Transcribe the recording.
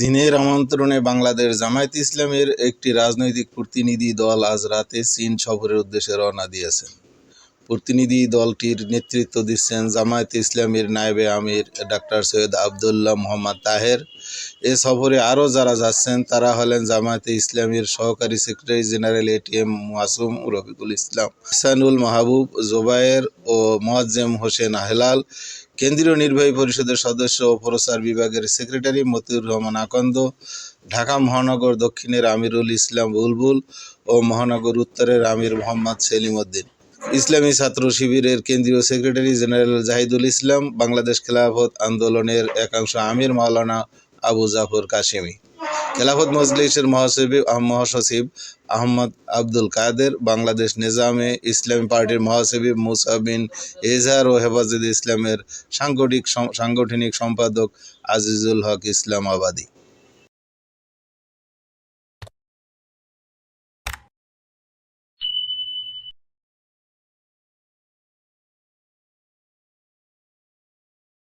চীনের আমন্ত্রণে বাংলাদেশ জামায়াতে ইসলামের একটি রাজনৈতিক প্রতিনিধি দল আজ রাতে চীন সফরের উদ্দেশ্যে রওনা দিয়েছেন। প্রতিনিধি দলটির নেতৃত্ব দিচ্ছেন জামায়াতে ইসলামের নায়েবে আমির ডাক্তার সৈয়দ আবদুল্লাহ মোহাম্মদ তাহের। এ সফরে আরও যারা যাচ্ছেন, তারা হলেন জামায়াতে ইসলামের সহকারী secretary general ATM Masum Rafiqul Islam Ehsanul Mahbub Jobayer ও মোয়াজ্জেম হোসেন হেলাল কেন্দ্রীয় নির্বাহী পরিষদের সদস্য ও প্রচার বিভাগের সেক্রেটারি মতিউর রহমান আকন্দ, ঢাকা মহানগর দক্ষিণের আমিরুল ইসলাম বুলবুল ও মহানগর উত্তরের আমির মোহাম্মদ সেলিম উদ্দিন। ইসলামী ছাত্র শিবিরের কেন্দ্রীয় সেক্রেটারি জেনারেল জাহিদুল ইসলাম, বাংলাদেশ খেলাফত আন্দোলনের একাংশ আমির মাওলানা আবু জাফর কাশিমি খেলাফত মজলিসের মহাসচিব মহাসচিব আহমদ আব্দুল কাদের, বাংলাদেশ নিজামে ইসলামী পার্টির মহাসচিব মুসা বিন এজাহার ও হেফাজত ইসলামের সাংগঠনিক সাংগঠনিক সম্পাদক আজিজুল হক ইসলামাবাদী।